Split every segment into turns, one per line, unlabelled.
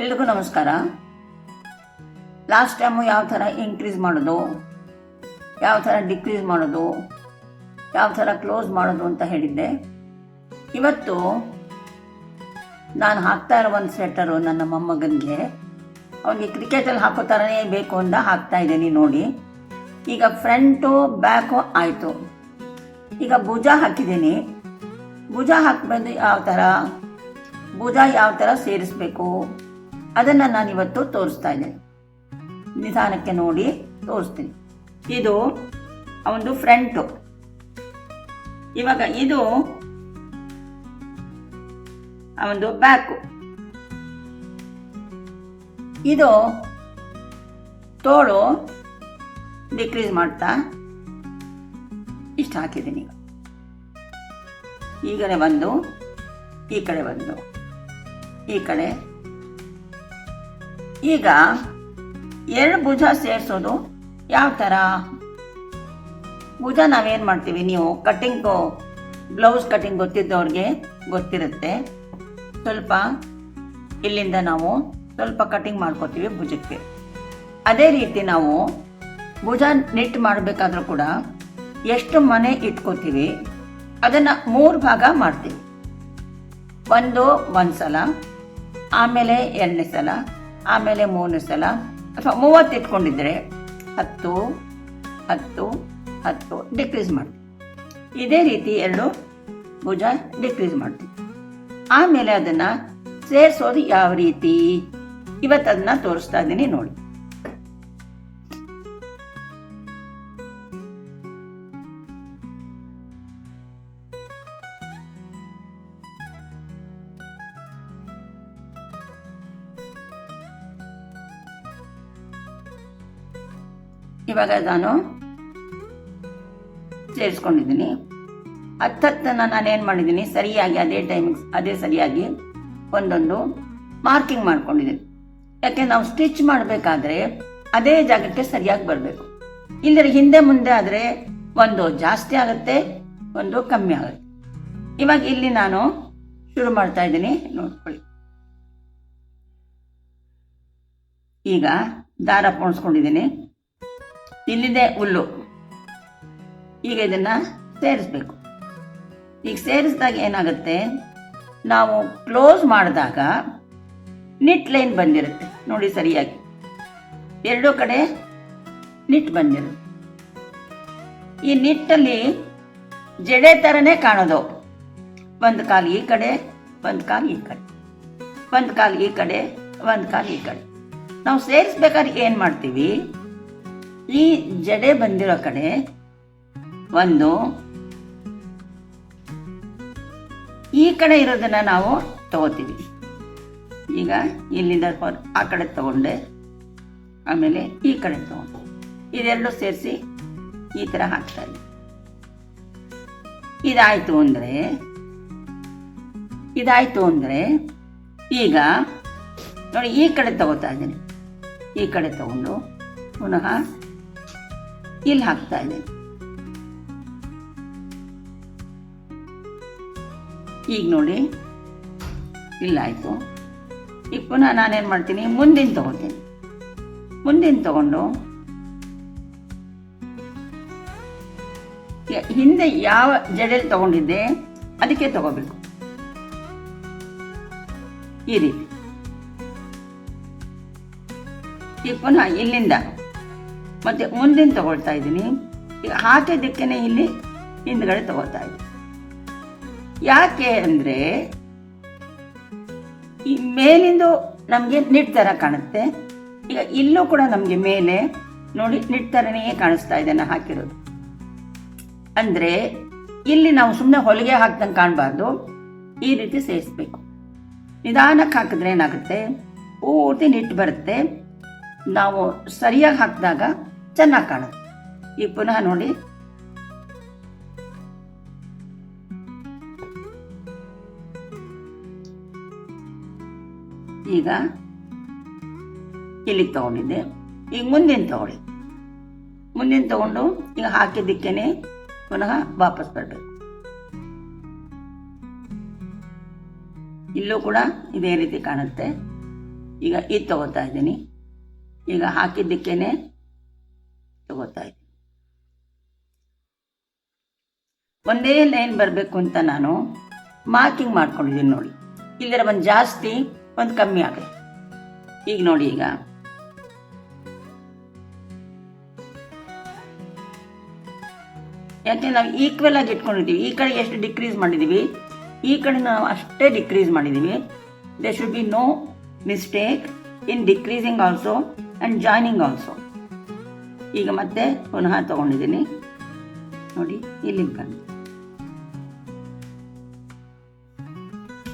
ಎಲ್ರಿಗೂ ನಮಸ್ಕಾರ. Last time ಯಾವ ಥರ ಇನ್ಕ್ರೀಸ್ ಮಾಡೋದು? ಯಾವ ಥರ ಡಿಕ್ರೀಸ್ ಮಾಡೋದು? ಯಾವ ಥರ ಕ್ಲೋಸ್ ಮಾಡೋದು ಅಂತ ಹೇಳಿದ್ದೆ. ಇವತ್ತು ನಾನು ಹಾಕ್ತಾ ಇರೋ ಒಂದು ಸ್ವೆಟರು ನನ್ನ ಮೊಮ್ಮಗನಿಗೆ. ಅವನಿಗೆ ಕ್ರಿಕೆಟಲ್ಲಿ ಹಾಕೋ ಥರನೇ ಬೇಕು ಅಂತ ಹಾಕ್ತಾ ಇದ್ದೀನಿ ನೋಡಿ. ಈಗ ಫ್ರಂಟು ಬ್ಯಾಕು ಆಯಿತು. ಈಗ ಭುಜ ಹಾಕಿದ್ದೀನಿ. ಭುಜ ಹಾಕ್ಬಂದು ಯಾವ ಥರ? ಭುಜ ಯಾವ ಥರ ಸೇರಿಸ್ಬೇಕು? ಅದನ್ನು ನಾನು ಇವತ್ತು ತೋರಿಸ್ತಾ ಇದ್ದೇನೆ. ನಿಧಾನಕ್ಕೆ ನೋಡಿ ತೋರಿಸ್ತೀನಿ. ಇದು ಒಂದು ಫ್ರಂಟು. ಇವಾಗ ಇದು ಒಂದು ಬ್ಯಾಕು. ಇದು ತೋಳು ಡಿಕ್ರೀಸ್ ಮಾಡ್ತಾ ಇಷ್ಟು ಹಾಕಿದ್ದೀನಿ. ಈಗ ಈ ಕಡೆ ಒಂದು ಈ ಕಡೆ ಒಂದು ಈ ಕಡೆ ಈಗ ಎರಡು ಭುಜ ಸೇರಿಸೋದು ಯಾವ ಥರ ಭುಜ ನಾವೇನು ಮಾಡ್ತೀವಿ? ನೀವು ಕಟ್ಟಿಂಗು ಬ್ಲೌಸ್ ಕಟ್ಟಿಂಗ್ ಗೊತ್ತಿದ್ದವ್ರಿಗೆ ಗೊತ್ತಿರುತ್ತೆ. ಸ್ವಲ್ಪ ಇಲ್ಲಿಂದ ನಾವು ಸ್ವಲ್ಪ ಕಟ್ಟಿಂಗ್ ಮಾಡ್ಕೋತೀವಿ ಭುಜಕ್ಕೆ. ಅದೇ ರೀತಿ ನಾವು ಭುಜ ನಿಟ್ ಮಾಡಬೇಕಾದ್ರೂ ಕೂಡ ಎಷ್ಟು ಮನೆ ಇಟ್ಕೋತೀವಿ, ಅದನ್ನು ಮೂರು ಭಾಗ ಮಾಡ್ತೀವಿ. ಒಂದು ಒಂದು ಸಲ ಆಮೇಲೆ ಎರಡನೇ ಸಲ ಆಮೇಲೆ ಮೂರು ಸಲ, ಅಥವಾ ಮೂವತ್ತು ಇಟ್ಕೊಂಡಿದ್ರೆ ಹತ್ತು ಹತ್ತು ಹತ್ತು ಡಿಕ್ರೀಸ್ ಮಾಡ್ತೀವಿ. ಇದೇ ರೀತಿ ಎರಡು ಭುಜ ಡಿಕ್ರೀಸ್ ಮಾಡ್ತೀವಿ. ಆಮೇಲೆ ಅದನ್ನು ಸೇರಿಸೋದು ಯಾವ ರೀತಿ? ಇವತ್ತು ಅದನ್ನ ತೋರಿಸ್ತಾ ಇದ್ದೀನಿ ನೋಡಿ. ಇವಾಗ ನಾನು ಸೇರಿಸ್ಕೊಂಡಿದ್ದೀನಿ. ಹತ್ತತ್ತನ್ನು ನಾನೇನು ಮಾಡಿದ್ದೀನಿ, ಸರಿಯಾಗಿ ಅದೇ ಟೈಮಿಂಗ್ಸ್ ಅದೇ ಸರಿಯಾಗಿ ಒಂದೊಂದು ಮಾರ್ಕಿಂಗ್ ಮಾಡ್ಕೊಂಡಿದ್ದೀನಿ. ಯಾಕೆ ನಾವು ಸ್ಟಿಚ್ ಮಾಡಬೇಕಾದ್ರೆ ಅದೇ ಜಾಗಕ್ಕೆ ಸರಿಯಾಗಿ ಬರಬೇಕು. ಇಲ್ಲದ್ರೆ ಹಿಂದೆ ಮುಂದೆ ಆದರೆ ಒಂದು ಜಾಸ್ತಿ ಆಗುತ್ತೆ, ಒಂದು ಕಮ್ಮಿ ಆಗುತ್ತೆ. ಇವಾಗ ಇಲ್ಲಿ ನಾನು ಶುರು ಮಾಡ್ತಾ ಇದ್ದೀನಿ, ನೋಡ್ಕೊಳ್ಳಿ. ಈಗ ದಾರ ಪೋಣಿಸ್ಕೊಂಡಿದ್ದೀನಿ. ಇಲ್ಲಿದೆ ಹುಲ್ಲು. ಈಗ ಇದನ್ನ ಸೇರಿಸ್ಬೇಕು. ಈಗ ಸೇರಿಸಿದಾಗ ಏನಾಗುತ್ತೆ? ನಾವು ಕ್ಲೋಸ್ ಮಾಡಿದಾಗ ನಿಟ್ ಲೈನ್ ಬಂದಿರುತ್ತೆ. ನೋಡಿ ಸರಿಯಾಗಿ. ಎರಡೂ ಕಡೆ ನಿಟ್ ಬಂದಿರುತ್ತೆ. ಈ ನಿಟ್ಟಲ್ಲಿ ಜಡೆ ಥರನೇ ಕಾಣೋದು. ಒಂದು ಕಾಲು ಈ ಕಡೆ, ಒಂದು ಕಾಲು ಈ ಕಡೆ. ಒಂದು ಕಾಲು ಈ ಕಡೆ, ಒಂದು ಕಾಲು ಈ ಕಡೆ. ನಾವು ಸೇರಿಸ್ಬೇಕಾದ್ರೆ ಏನು ಮಾಡ್ತೀವಿ? ಈ ಜಡೆ ಬಂದಿರೋ ಕಡೆ ಒಂದು, ಈ ಕಡೆ ಇರೋದನ್ನ ನಾವು ತಗೋತೀವಿ. ಈಗ ಇಲ್ಲಿಂದ ಆ ಕಡೆ ತಗೊಂಡೆ, ಆಮೇಲೆ ಈ ಕಡೆ ತಗೊಂಡು. ಇದೆರಡು ಸೇರಿಸಿ ಈ ಥರ ಹಾಕ್ತಾ ಇದ್ದೆ. ಇದಾಯ್ತು ಅಂದರೆ ಇದಾಯ್ತು ಅಂದರೆ, ಈಗ ನೋಡಿ ಈ ಕಡೆ ತಗೋತಾ ಇದ್ದೀನಿ. ಈ ಕಡೆ ತಗೊಂಡು ಪುನಃ ಇಲ್ಲಿ ಹಾಕ್ತಾ ಈಗ ನೋಡಿ. ಇಲ್ಲಾಯಿತು ಈಗ ಪುನಃ ನಾನೇನು ಮಾಡ್ತೀನಿ? ಮುಂದಿನ ತಗೋತೀನಿ. ಮುಂದಿನ ತಗೊಂಡು ಹಿಂದೆ ಯಾವ ಜಡೆಯಲ್ಲಿ ತಗೊಂಡಿದ್ದೆ ಅದಕ್ಕೆ ತಗೋಬೇಕು. ಈ ರೀತಿ. ಈಗ ಪುನಃ ಇಲ್ಲಿಂದ ಮತ್ತೆ ಮುಂದಿನ ತಗೊಳ್ತಾ ಇದ್ದೀನಿ. ದಿಕ್ಕನೆ ಇಲ್ಲಿ ಹಿಂದ್ಗಡೆ ತಗೋತಾ ಇದ್ದೀನಿ. ಯಾಕೆ ಅಂದರೆ ಈ ಮೇಲಿಂದ ನಮಗೆ ನಿಟ್ ಥರ ಕಾಣುತ್ತೆ. ಈಗ ಇಲ್ಲೂ ಕೂಡ ನಮಗೆ ಮೇಲೆ ನೋಡಿ ನಿಟ್ ಥರನೇ ಕಾಣಿಸ್ತಾ ಇದೆ ನಾನು ಹಾಕಿರೋದು. ಅಂದರೆ ಇಲ್ಲಿ ನಾವು ಸುಮ್ಮನೆ ಹೊಲಿಗೆ ಹಾಕ್ದಂಗೆ ಕಾಣಬಾರ್ದು. ಈ ರೀತಿ ಸೇರಿಸ್ಬೇಕು. ನಿಧಾನಕ್ಕೆ ಹಾಕಿದ್ರೆ ಏನಾಗುತ್ತೆ? ಪೂರ್ತಿ ನಿಟ್ ಬರುತ್ತೆ. ನಾವು ಸರಿಯಾಗಿ ಹಾಕಿದಾಗ ಚೆನ್ನಾಗಿ ಕಾಣುತ್ತೆ ಈಗ ಪುನಃ ನೋಡಿ. ಈಗ ಇಲ್ಲಿಗೆ ತಗೊಂಡಿದ್ದೆ. ಈಗ ಮುಂದಿನ ತಗೊಳ್ಳಿ. ಮುಂದಿನ ತಗೊಂಡು ಈಗ ಹಾಕಿದ್ದಕ್ಕೇನೆ ಪುನಃ ವಾಪಸ್ ಬರಬೇಕು. ಇಲ್ಲೂ ಕೂಡ ಇದೇ ರೀತಿ ಕಾಣುತ್ತೆ. ಈಗ ಇದು ತಗೋತಾ ಇದ್ದೀನಿ. ಈಗ ಹಾಕಿದ್ದಕ್ಕೇನೆ ತಗೋತಾ ಇದ್ದೀನಿ ಒಂದೇ ಲೈನ್ ಬರಬೇಕು ಅಂತ ನಾನು ಮಾರ್ಕಿಂಗ್ ಮಾಡ್ಕೊಂಡಿದ್ದೀನಿ ನೋಡಿ. ಇಲ್ಲರ ಒಂದು ಜಾಸ್ತಿ ಒಂದು ಕಮ್ಮಿ ಆಗುತ್ತೆ ಈಗ ನೋಡಿ ಈಗ. ಯಾಕೆ ನಾವು ಈಕ್ವಲ್ ಆಗಿ ಇಟ್ಕೊಂಡಿದ್ದೀವಿ? ಈ ಕಡೆ ಎಷ್ಟು ಡಿಕ್ರೀಸ್ ಮಾಡಿದ್ದೀವಿ? ಈ ಕಡೆ ನಾವು ಅಷ್ಟೇ ಡಿಕ್ರೀಸ್ ಮಾಡಿದ್ದೀವಿ. They should be no mistake in decreasing also and joining also ಈಗ ಮತ್ತೆ ಪುನಃ ತಗೊಂಡಿದ್ದೀನಿ. ನೋಡಿ ಇಲ್ಲಿ ಬಂದು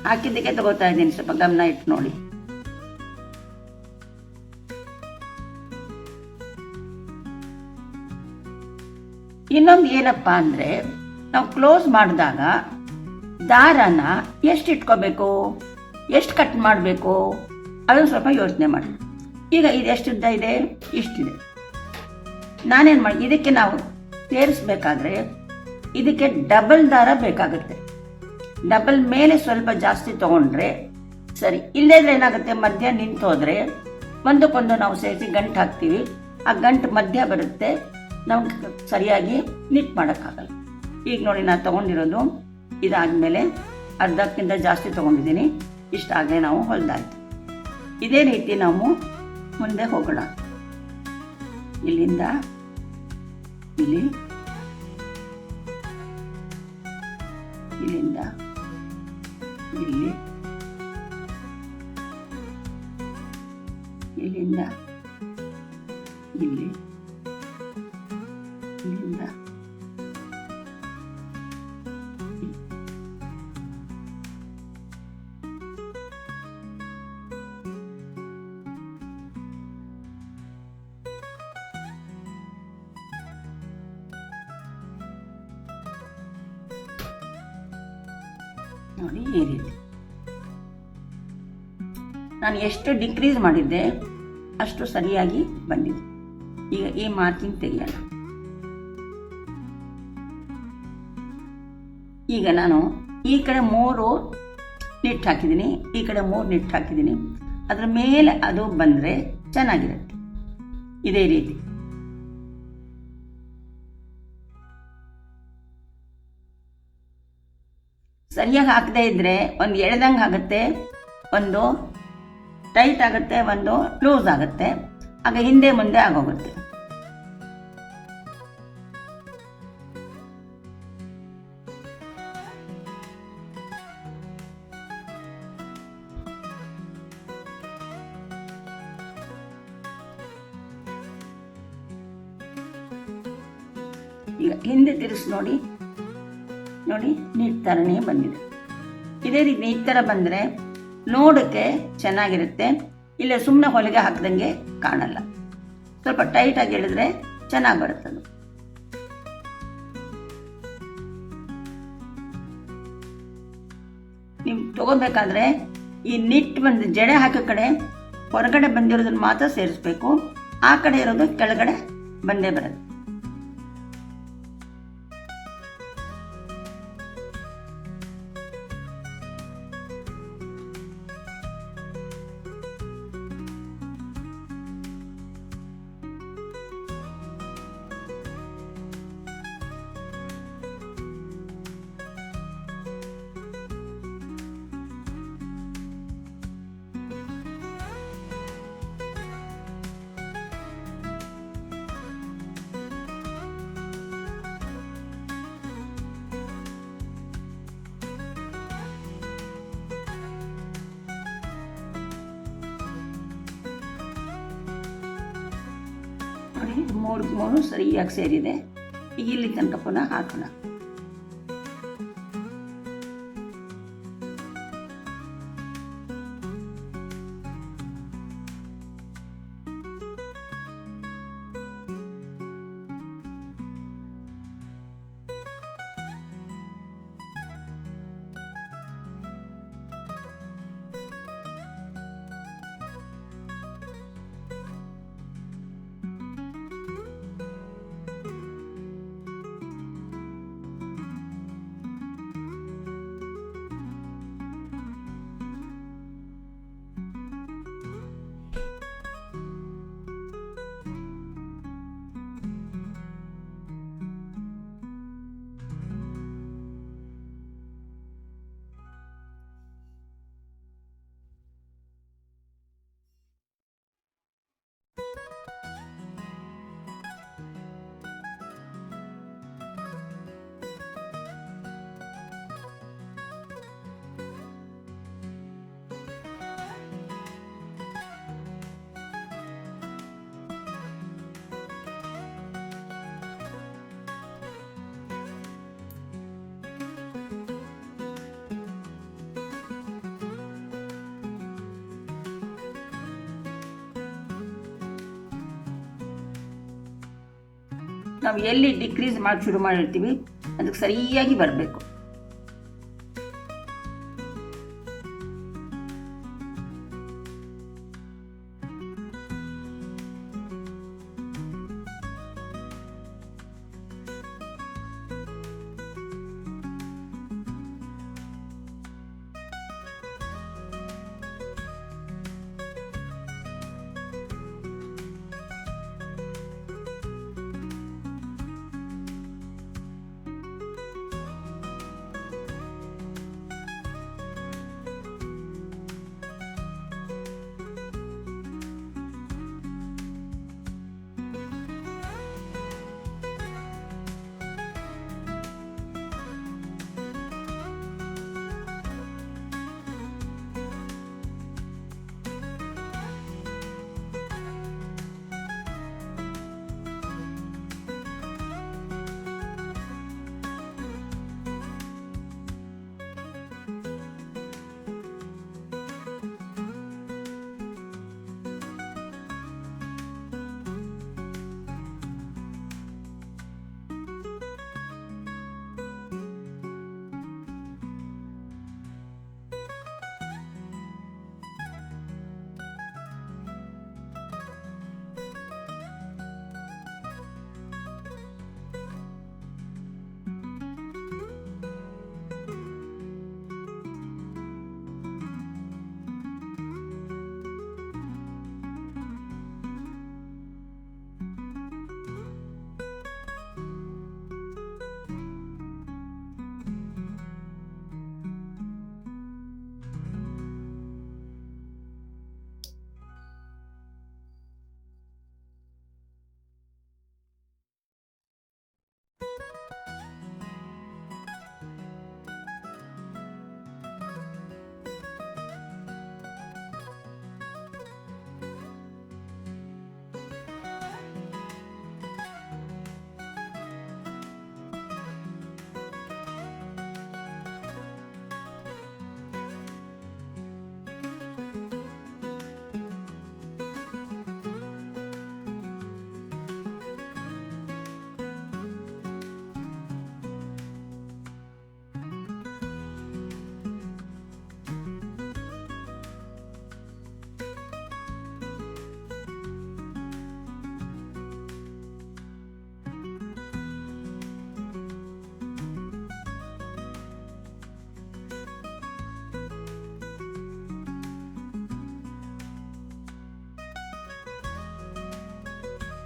ಹಾಕಿದ್ದಕ್ಕೆ ತಗೋತಾ ಇದ್ದೀನಿ, ಸ್ವಲ್ಪ ಗಮನ ಇಟ್ಟು ನೋಡಿ. ಇನ್ನೊಂದು ಏನಪ್ಪ ಅಂದ್ರೆ, ನಾವು ಕ್ಲೋಸ್ ಮಾಡಿದಾಗ ದಾರನ ಎಷ್ಟು ಇಟ್ಕೋಬೇಕು? ಎಷ್ಟು ಕಟ್ ಮಾಡಬೇಕು? ಅದನ್ನು ಸ್ವಲ್ಪ ಯೋಚನೆ ಮಾಡಿ. ಈಗ ಇದು ಇದೆ? ಇಷ್ಟಿದೆ. ನಾನೇನು ಮಾಡಿ, ಇದಕ್ಕೆ ನಾವು ಸೇರಿಸ್ಬೇಕಾದ್ರೆ ಇದಕ್ಕೆ ಡಬಲ್ ದಾರ ಬೇಕಾಗುತ್ತೆ. ಡಬಲ್ ಮೇಲೆ ಸ್ವಲ್ಪ ಜಾಸ್ತಿ ತಗೊಂಡ್ರೆ ಸರಿ ಇಲ್ಲದ್ರೆ ಏನಾಗುತ್ತೆ? ಮಧ್ಯ ನಿಂತು ಹೋದ್ರೆ ಒಂದಕ್ಕೊಂದು ನಾವು ಸೇರಿಸಿ ಗಂಟು ಹಾಕ್ತೀವಿ. ಆ ಗಂಟು ಮಧ್ಯ ಬರುತ್ತೆ. ನಾವು ಸರಿಯಾಗಿ ನಿಟ್ ಮಾಡೋಕ್ಕಾಗಲ್ಲ. ಈಗ ನೋಡಿ ನಾನು ತಗೊಂಡಿರೋದು, ಇದಾದಮೇಲೆ ಅರ್ಧಕ್ಕಿಂತ ಜಾಸ್ತಿ ತಗೊಂಡಿದ್ದೀನಿ. ಇಷ್ಟಾಗಲೇ ನಾವು ಹೊಲ್ದಾಯ್ತು. ಇದೇ ರೀತಿ ನಾವು ಮುಂದೆ ಹೋಗೋಣ. ಇಲ್ಲಿಂದ ಇಲ್ಲಿ ಇಲ್ಲಿಂದ ಇಲ್ಲಿ ಇಲ್ಲಿಂದ ಇಲ್ಲಿ ಇಲ್ಲಿಂದ ನೋಡಿ ಈ ರೀತಿ ನಾನು ಎಷ್ಟು ಡಿಕ್ರೀಸ್ ಮಾಡಿದ್ದೆ ಅಷ್ಟು ಸರಿಯಾಗಿ ಬಂದಿದೆ. ಈಗ ಈ ಮಾರ್ಕಿಂಗ್ ತೆಗೆಯೋಣ. ಈಗ ನಾನು ಈ ಕಡೆ ಮೂರು ನಿಟ್ಟು ಹಾಕಿದ್ದೀನಿ, ಈ ಕಡೆ ಮೂರು ನಿಟ್ಟು ಹಾಕಿದ್ದೀನಿ. ಅದರ ಮೇಲೆ ಅದು ಬಂದರೆ ಚೆನ್ನಾಗಿರುತ್ತೆ. ಇದೇ ರೀತಿ. ಸರಿಯಾಗಿ ಹಾಕದೇ ಇದ್ದರೆ ಒಂದು ಎಳೆದಂಗೆ ಆಗುತ್ತೆ, ಒಂದು ಟೈಟ್ ಆಗುತ್ತೆ, ಒಂದು ಕ್ಲೋಸ್ ಆಗುತ್ತೆ. ಆಗ ಹಿಂದೆ ಮುಂದೆ ಆಗೋಗುತ್ತೆ. ಈಗ ಹಿಂದೆ ತಿರುಗಿಸಿ ನೋಡಿ. ನೋಡಿ ನೀಟ್ ಥರನೇ ಬಂದಿದೆ. ಇದೇ ರೀತಿ ಈ ಥರ ಬಂದರೆ ನೋಡೋಕ್ಕೆ ಚೆನ್ನಾಗಿರುತ್ತೆ. ಇಲ್ಲ ಸುಮ್ಮನೆ ಹೊಲಿಗೆ ಹಾಕ್ದಂಗೆ ಕಾಣಲ್ಲ. ಸ್ವಲ್ಪ ಟೈಟಾಗಿ ಹೇಳಿದ್ರೆ ಚೆನ್ನಾಗಿ ಬರುತ್ತದು ನೀವು ತಗೋಬೇಕಾದ್ರೆ ಈ ನಿಟ್ ಬಂದು ಜಡೆ ಹಾಕೋ ಕಡೆ ಹೊರಗಡೆ ಬಂದಿರೋದನ್ನ ಮಾತ್ರ ಸೇರಿಸ್ಬೇಕು. ಆ ಕಡೆ ಇರೋದು ಕೆಳಗಡೆ ಬಂದೇ ಬರುತ್ತೆ. ಮೂರು ಮೂರು ಸರಿಯಾಗಿ ಸೇರಿದೆ. ಈಗ ಇಲ್ಲಿ ತನಕ ಪುನಃ ಹಾಕೋಣ. ನಾವು ಎಲ್ಲಿ ಡಿಕ್ರೀಸ್ ಮಾಡಿ ಶುರು ಮಾಡಿರ್ತೀವಿ ಅದಕ್ಕೆ ಸರಿಯಾಗಿ ಬರಬೇಕು.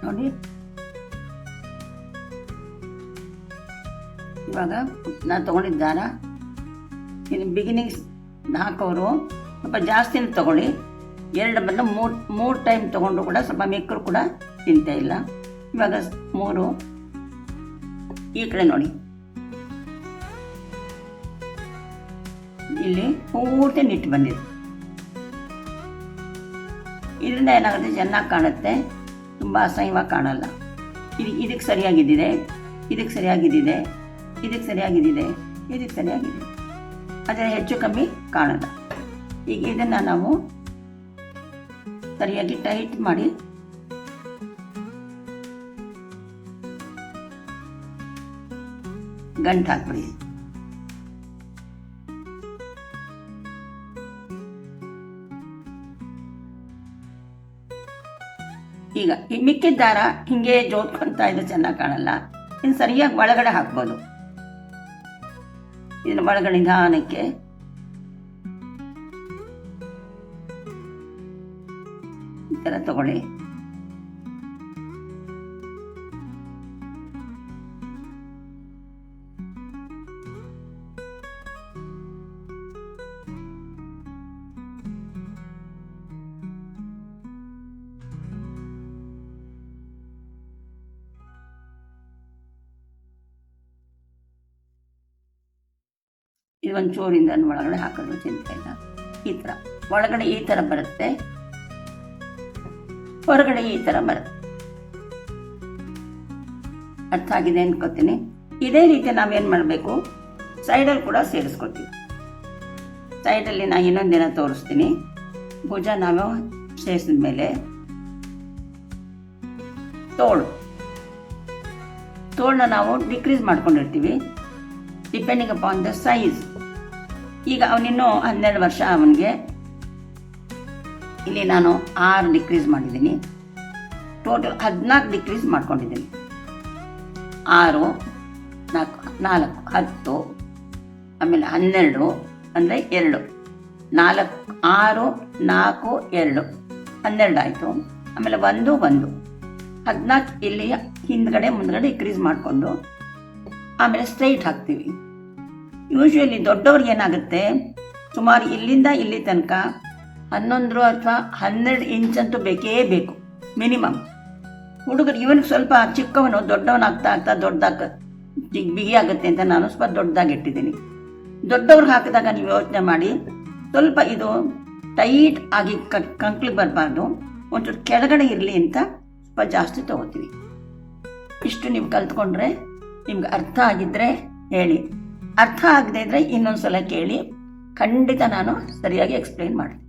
ನೋಡಿ. ಇವಾಗ ನಾನು ತೊಗೊಂಡಿದ್ದ ದಾರ. ಇನ್ನು ಬಿಗಿನಿಂಗ್ಸ್ ಹಾಕೋರು. ಸ್ವಲ್ಪ ಜಾಸ್ತಿನೇ ತಗೊಳ್ಳಿ. ಎರಡು ಬಂದು ಮೂರು ಮೂರು ಟೈಮ್ ತಗೊಂಡ್ರು ಕೂಡ ಸ್ವಲ್ಪ ಮೆಕ್ಕರು ಕೂಡ ತಿಂತ ಇಲ್ಲ. ಇವಾಗ ಮೂರು. ಈ ಕಡೆ ನೋಡಿ. ಇಲ್ಲಿ ಪೂರ್ತಿ ನಿಟ್ಟು ಬಂದಿದೆ. ಇದರಿಂದ ಏನಾಗುತ್ತೆ? ಚೆನ್ನಾಗಿ ಕಾಣುತ್ತೆ. ತುಂಬ ಅಸಹ್ಯವಾಗಿ ಕಾಣಲ್ಲ. ಇದು ಇದಕ್ಕೆ ಸರಿಯಾಗಿದ್ದಿದೆ ಇದಕ್ಕೆ ಸರಿಯಾಗಿದ್ದಿದೆ ಇದಕ್ಕೆ ಸರಿಯಾಗಿದ್ದಿದೆ, ಇದಕ್ಕೆ ಸರಿಯಾಗಿದೆ ಆದರೆ ಹೆಚ್ಚು ಕಮ್ಮಿ ಕಾಣಲ್ಲ. ಈಗ ಇದನ್ನು ನಾವು ಸರಿಯಾಗಿ ಟೈಟ್ ಮಾಡಿ ಗಂಟು ಹಾಕ್ಬಿಡಿ. ಈಗ ಈ ಮಿಕ್ಕಿದ ದಾರ ಹಿಂಗೆ ಜೋತ್ಕೊಂತ ಇದು ಚೆನ್ನಾಗಿ ಕಾಣಲ್ಲ. ಇನ್ನು ಸರಿಯಾಗಿ ಒಳಗಡೆ ಹಾಕ್ಬೋದು. ಇದನ್ನ ಒಳಗಡೆ ನಿಧಾನಕ್ಕೆ. ತಗೊಳ್ಳಿ. ಇದು ಒಂದು ಚೂರಿಂದ ಒಳಗಡೆ ಹಾಕೋದು ಇಲ್ಲ. ಈ ಥರ ಒಳಗಡೆ ಈ ಥರ ಬರುತ್ತೆ. ಹೊರಗಡೆ ಈ ಥರ ಬರುತ್ತೆ. ಅರ್ಥ ಆಗಿದೆ ಅನ್ಕೋತೀನಿ. ಇದೇ ರೀತಿ ನಾವೇನು ಮಾಡಬೇಕು? ಸೈಡಲ್ಲಿ ಕೂಡ ಸೇರಿಸ್ಕೊತೀವಿ. ಸೈಡಲ್ಲಿ ನಾನು ಇನ್ನೊಂದಿನ ತೋರಿಸ್ತೀನಿ. ಭುಜ ನಾವು ಸೇರಿಸಿದ ಮೇಲೆ ತೋಳು. ತೋಳನ್ನ ನಾವು ಡಿಕ್ರೀಸ್ ಮಾಡ್ಕೊಂಡಿರ್ತೀವಿ. ಡಿಪೆಂಡಿಂಗ್ ಅಪಾನ್ ದ ಸೈಜ್ ಈಗ ಅವನಿನ್ನೂ ಹನ್ನೆರಡು ವರ್ಷ ಅವನಿಗೆ. ಇಲ್ಲಿ ನಾನು ಆರು ಡಿಕ್ರೀಸ್ ಮಾಡಿದ್ದೀನಿ. ಟೋಟಲ್ ಹದಿನಾಲ್ಕು ಡಿಕ್ರೀಸ್ ಮಾಡ್ಕೊಂಡಿದ್ದೀನಿ. ಆರು, ನಾಲ್ಕು ನಾಲ್ಕು, ಹತ್ತು, ಆಮೇಲೆ ಹನ್ನೆರಡು ಅಂದರೆ ಎರಡು. ನಾಲ್ಕು, ಆರು, ನಾಲ್ಕು, ಎರಡು. ಹನ್ನೆರಡು ಆಯಿತು. ಆಮೇಲೆ ಒಂದು ಒಂದು. ಹದಿನಾಲ್ಕು ಇಲ್ಲಿ ಹಿಂದ್ಗಡೆ, ಮುಂದ್ಗಡೆ ಡಿಕ್ರೀಸ್ ಮಾಡಿಕೊಂಡು ಆಮೇಲೆ ಸ್ಟ್ರೈಟ್ ಹಾಕ್ತೀವಿ. ಯೂಶ್ವಲಿ ದೊಡ್ಡವ್ರಿಗೆ ಏನಾಗುತ್ತೆ? ಸುಮಾರು ಇಲ್ಲಿಂದ ಇಲ್ಲಿ ತನಕ ಹನ್ನೊಂದು ಅಥವಾ ಹನ್ನೆರಡು ಇಂಚ್ ಅಂತೂ ಬೇಕೇ ಬೇಕು ಮಿನಿಮಮ್ ಹುಡುಗರು ಇವನಿಗೆ ಸ್ವಲ್ಪ ಚಿಕ್ಕವನು ದೊಡ್ಡವನಾಗ್ತಾ ಆಗ್ತಾ ದೊಡ್ಡದಾಗ ಬಿಗಿ ಆಗುತ್ತೆ ಅಂತ ನಾನು ಸ್ವಲ್ಪ ದೊಡ್ಡದಾಗಿ ಇಟ್ಟಿದ್ದೀನಿ ದೊಡ್ಡವ್ರಿಗೆ ಹಾಕಿದಾಗ ನೀವು ಯೋಚನೆ ಮಾಡಿ, ಸ್ವಲ್ಪ ಇದು ಟೈಟ್ ಆಗಿ ಕಂಕ್ಳಿಗೆ ಬರಬಾರ್ದು, ಒಂಚೂರು ಕೆಳಗಡೆ ಇರಲಿ ಅಂತ ಸ್ವಲ್ಪ ಜಾಸ್ತಿ ತಗೋತೀವಿ. ಇಷ್ಟು ನೀವು ಕಲ್ತ್ಕೊಂಡ್ರೆ ನಿಮ್ಗೆ ಅರ್ಥ ಆಗಿದ್ದರೆ ಹೇಳಿ. ಅರ್ಥ ಆಗದೇ ಇದ್ರೆ ಇನ್ನೊಂದು ಸಲ ಕೇಳಿ ಖಂಡಿತ ನಾನು ಸರಿಯಾಗಿ ಎಕ್ಸ್ಪ್ಲೈನ್ ಮಾಡ್ತೀನಿ.